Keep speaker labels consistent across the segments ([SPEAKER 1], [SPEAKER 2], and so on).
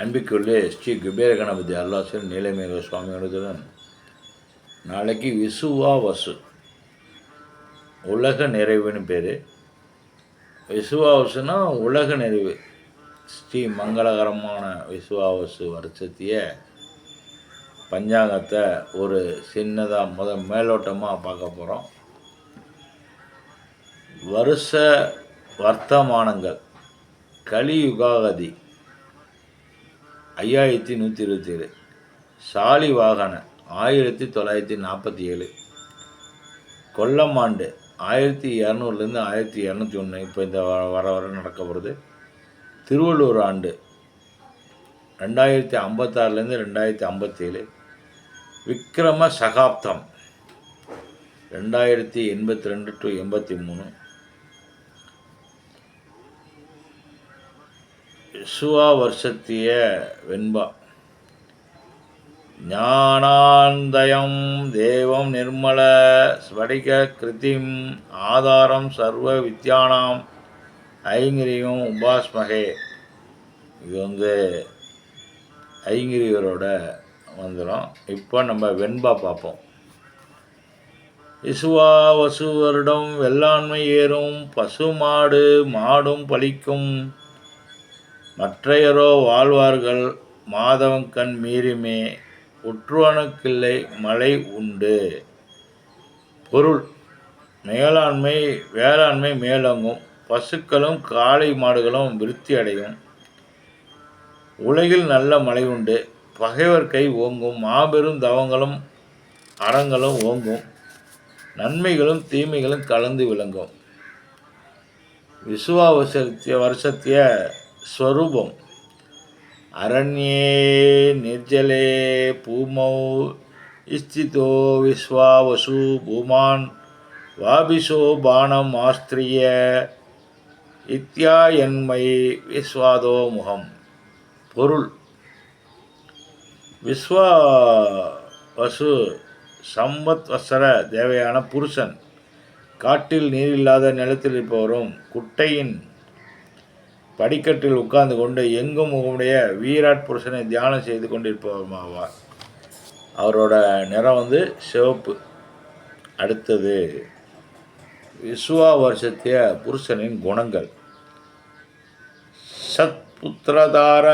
[SPEAKER 1] அன்பிக்குள்ளே ஸ்ரீ குபேர கணபதி அல்லாசன் நீலமேக சுவாமிகளுடன் நாளைக்கு விசுவா வசு. உலக நிறைவுன்னு பேர். விசுவாவசுனா உலக நிறைவு. ஸ்ரீ மங்களகரமான விசுவாவசு வருஷத்திய பஞ்சாங்கத்தை ஒரு சின்னதாக முத மேலோட்டமாக பார்க்க போகிறோம் வருஷ வர்த்தமானங்கள். கலியுகாகதி. ஐயாயிரத்தி நூற்றி இருபத்தி ஏழு சாலி வாகன ஆயிரத்தி தொள்ளாயிரத்தி நாற்பத்தி ஏழு. கொல்லம் ஆண்டு ஆயிரத்தி இரநூறுலேருந்து ஆயிரத்தி இரநூத்தி ஒன்று இப்போ இந்த வ- வர வர நடக்க போகிறது திருவள்ளூர் ஆண்டு ரெண்டாயிரத்தி ஐம்பத்தாறுலேருந்து ரெண்டாயிரத்தி ஐம்பத்தேழு. விக்ரம சகாப்தம் ரெண்டாயிரத்தி எண்பத்தி ரெண்டு டு எண்பத்தி மூணு. சுவா வருஷத்திய வெண்பா. ஞானாந்தயம் தேவம் நிர்மல ஸ்வடிக கிருத்திம் ஆதாரம் சர்வ வித்யானாம் ஐங்கிரியும் உபாஸ்மகே. இது வந்து ஐங்கிரியரோட வந்துடும் இப்போ நம்ம வெண்பா பார்ப்போம் இசுவா வசு வருடம் வெள்ளாண்மை ஏறும் பசு மாடு மாடும் பலிக்கும் மற்றையரோ வாழ்வார்கள் மாதவன் கண் மீறிமே உற்றுவனுக்கில்லை மழை உண்டு. பொருள் மேலாண்மை வேளாண்மை மேலோங்கும். பசுக்களும் காளை மாடுகளும் விருத்தி அடையும். உலகில் நல்ல மழை உண்டு. பகைவர் கை ஓங்கும். மாபெரும் தவங்களும் அறங்களும் ஓங்கும். நன்மைகளும் தீமைகளும் கலந்து விளங்கும். விசுவா வருஷத்திய ஸ்வரூபம் அரண்யே நிர்ஜலே பூமௌ ஸ்திதோ விஸ்வாவசு பூமான் வாபிசோ பானம் ஆஸ்திரிய இத்தியாயன்மை விஸ்வாதோ முகம். பொருள். விஸ்வா வசு சம்பத் வசர தேவையான புருஷன். காட்டில் நீரில்லாத நிலத்தில் இருப்பவரும் குட்டையின் படிக்கட்டில் உட்கார்ந்து கொண்டு எங்கும் உடைய வீராட் புருஷனை தியானம் செய்து கொண்டிருப்பவருமாவார் அவரோட நிறம் வந்து சிவப்பு. அடுத்தது விஸ்வா வருஷத்திய புருஷனின் குணங்கள். சத்புத்திரதார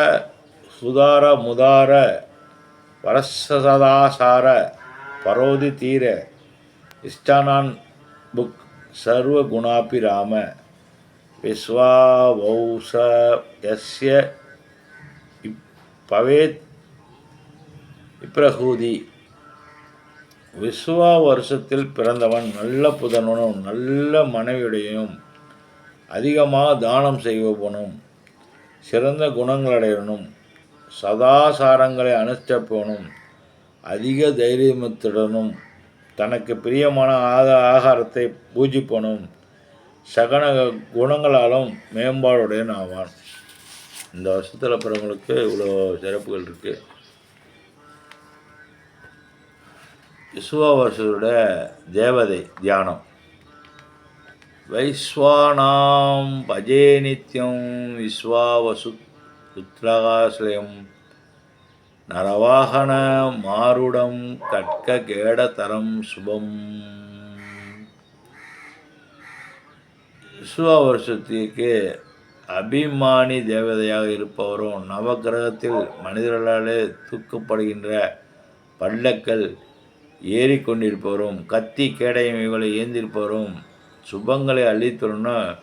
[SPEAKER 1] சுதார முதார வரசதாசார பரோதி தீர இஷ்டானான் புக் சர்வ குணாபிராம விஸ்வாவௌச யஸ்ய இப் பவேத் இப்ரஹூதி விஸ்வா வருஷத்தில் பிறந்தவன் நல்ல புதனும் நல்ல மனைவியுடையும் அதிகமாக தானம் செய்வனும் சிறந்த குணங்களடையனும் சதாசாரங்களை அனுஷ்டப்பவனும் அதிக தைரியத்துடனும் தனக்கு பிரியமான ஆக ஆகாரத்தை பூஜிப்பனும் சகன குணங்களாலும் மேம்பாடுடையன் ஆவான். இந்த வருஷத்தில் பிறவங்களுக்கு இவ்வளோ சிறப்புகள் இருக்குது விசுவா தேவதை தியானம். வைஸ்வானாம் பஜே நித்யம் விஸ்வாவசு புத்திரகாசிலயம் நரவாகன மாருடம் கட்க கேடதரம் சுபம். விஸ்வா வருஷத்திற்கு அபிமானி தேவதையாக இருப்பவரும் நவக்கிரகத்தில் மனிதர்களாலே தூக்கப்படுகின்ற பல்லக்கள் ஏறிக்கொண்டிருப்பவரும் கத்தி கேடயம் இவளை ஏந்திருப்பவரும் சுபங்களை அள்ளித்தருண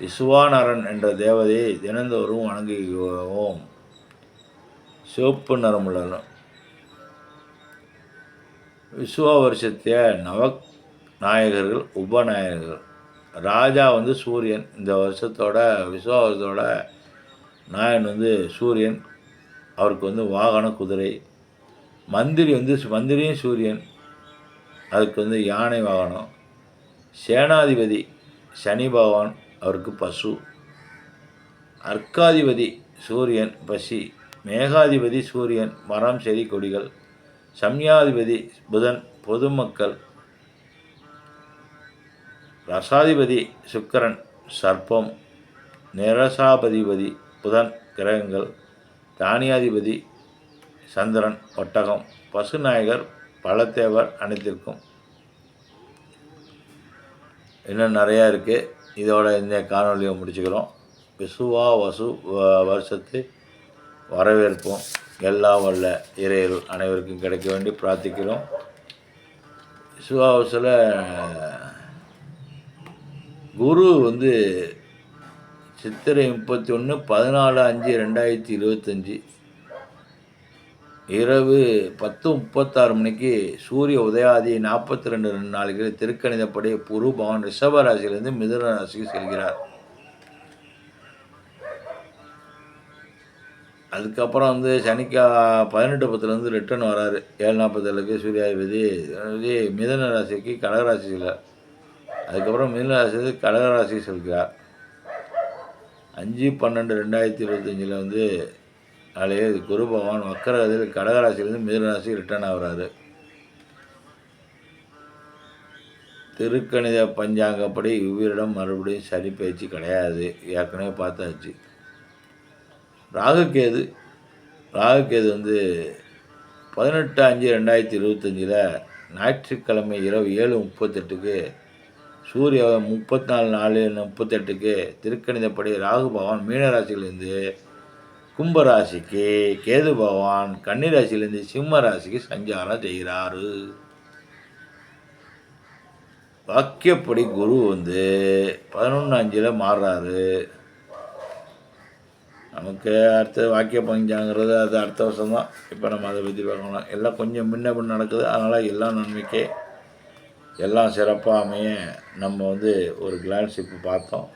[SPEAKER 1] விசுவானரன் என்ற தேவதையை தினந்தோறும் வணங்குகிறோம். சிவப்பு நரமுள்ள விசுவா வருஷத்திய நவ நாயகர்கள் உபநாயகர்கள். ராஜா வந்து சூரியன். இந்த வருஷத்தோட விசுவா நாயன் வந்து சூரியன். அவருக்கு வந்து வாகன குதிரை. மந்திரி வந்து மந்திரியும் சூரியன். அதுக்கு வந்து யானை வாகனம். சேனாதிபதி சனி பகவான் அவருக்கு பசு. அர்க்காதிபதி சூரியன் பசி. மேகாதிபதி சூரியன் மரம் செடி கொடிகள். சம்யாதிபதி புதன் பொதுமக்கள். ரசாதிபதி சுக்கரன் சர்ப்பம் நிரசாபதிபதி புதன் கிரகங்கள் தானியாதிபதி சந்திரன் ஒட்டகம் பசுநாயகர் பழத்தேவர் அனைத்திற்கும். இன்னும் நிறையா இருக்குது இதோட இந்த காணொலியை முடிச்சுக்கிறோம். விசுவா வசு வ- வருஷத்தை வரவேற்போம் எல்லா வல்ல இறையர்கள் அனைவருக்கும் கிடைக்க வேண்டி பிரார்த்திக்கிறோம். விசுவாவசில் குரு வந்து சித்திரை முப்பத்தி ஒன்று பதினாலு அஞ்சு ரெண்டாயிரத்தி இருபத்தஞ்சி. இரவு பத்து முப்பத்தாறு மணிக்கு சூரிய உதயாதி நாற்பத்தி ரெண்டு ரெண்டு நாளைக்கு திருக்கணிதப்படி புரு பவன் ரிஷப ராசியிலிருந்து மிதுன ராசிக்கு செல்கிறார். அதுக்கப்புறம் வந்து சனிக்கா பதினெட்டு பத்துலேருந்து ரிட்டர்ன் வராரு. ஏழு நாற்பத்தேழுக்கு சூரியாதிபதி மிதன ராசிக்கு கடகராசி செல்கிறார். அதுக்கப்புறம் மீனராசி கடகராசி செல்கிறார். அஞ்சு பன்னெண்டு ரெண்டாயிரத்தி இருபத்தஞ்சில் வந்து நாளைய குரு பகவான் வக்கரகத்தில் கடகராசியிலேருந்து மிதுன ராசி ரிட்டர்ன் ஆகிறாரு. திருக்கணித பஞ்சாங்கப்படி இவ்விரிடம் மறுபடியும் சரி பயிற்சி கிடையாது. ஏற்கனவே பார்த்தாச்சு. ராகுகேது ராகுகேது வந்து பதினெட்டு அஞ்சு ரெண்டாயிரத்தி இருபத்தஞ்சில் ஞாயிற்றுக்கிழமை இரவு ஏழு முப்பத்தெட்டுக்கு சூரிய முப்பத்தி நாலு நாலு முப்பத்தெட்டுக்கு திருக்கணிதப்படி ராகு பகவான் மீனராசியிலேருந்து கும்பராசிக்கு கேது பகவான் கன்னிராசியிலேருந்து சிம்ம ராசிக்கு சஞ்சாரம் செய்கிறாரு. வாக்கியப்படி குரு வந்து பதினொன்று அஞ்சில் மாறுறாரு. நமக்கு அடுத்த வாக்கிய பஞ்சாங்கிறது அது அடுத்த வருஷம் தான் இப்போ நம்ம அதை பற்றி பார்க்கலாம் எல்லாம் கொஞ்சம் முன்ன பின்ன நடக்குது. அதனால் எல்லாம் நன்மைக்கே எல்லாம் சிறப்பாக அமைய நம்ம வந்து ஒரு கிளான்ஸ் இப்போ பார்த்தோம்.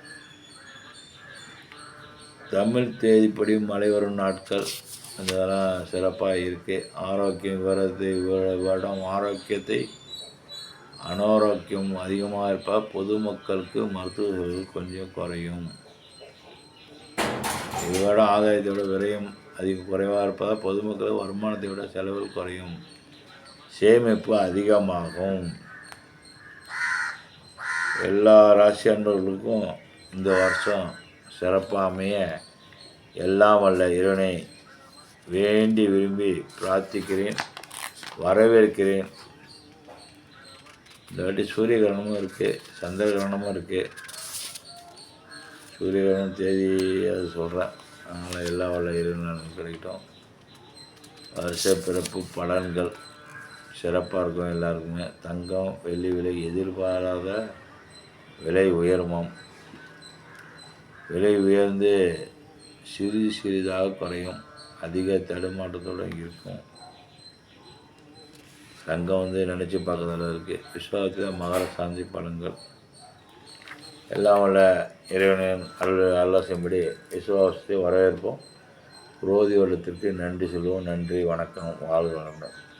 [SPEAKER 1] தமிழ் தேதிப்படி மழை வரும் நாட்கள். இதெல்லாம் சிறப்பாக இருக்குது ஆரோக்கியம் வரது வருடம் ஆரோக்கியத்தை அனாரோக்கியம் அதிகமாக இருப்பால் பொதுமக்களுக்கு மருத்துவ செலவு கொஞ்சம் குறையும். இதோட ஆதாயத்தை விட விரயம் அதிக குறைவாக இருப்பதால் பொதுமக்கள் வருமானத்தை விட செலவு குறையும். சேமிப்பு அதிகமாகும். எல்லா ராசி அன்பர்களுக்கும் இந்த வருஷம் சிறப்பாக அமைய எல்லாம் வல்ல இறைவனை வேண்டி விரும்பி பிரார்த்திக்கிறேன் வரவேற்கிறேன். இந்த வாட்டி சூரிய கிரகணமும் இருக்குது சந்திர கிரகணமும் இருக்குது சூரிய கிரகணம் தேதி அது சொல்கிறேன் அதனால் எல்லா வல்ல இறைவனும் கிடைக்கட்டும் வருஷ பிறப்பு பலன்கள் சிறப்பாக இருக்கும் எல்லாருக்குமே. தங்கம் வெள்ளி விலை எதிர்பாராத விலை உயருமாம். விலை உயர்ந்து சிறிது சிறிதாக குறையும். அதிக தடுமாற்றத்தோடு இருக்கும். சங்கம் வந்து நினச்சி பார்க்கறதுல இருக்குது விஸ்வாசத்தில் மகர சாந்தி பலன்கள். எல்லாம் உள்ள இறைவனின் அருள் ஆலோசனைப்படி விசுவாசத்தை வரவேற்போம். புரோதி வருடத்திற்கு நன்றி சொல்லுவோம். நன்றி வணக்கம். வாழ்வு வணக்கம்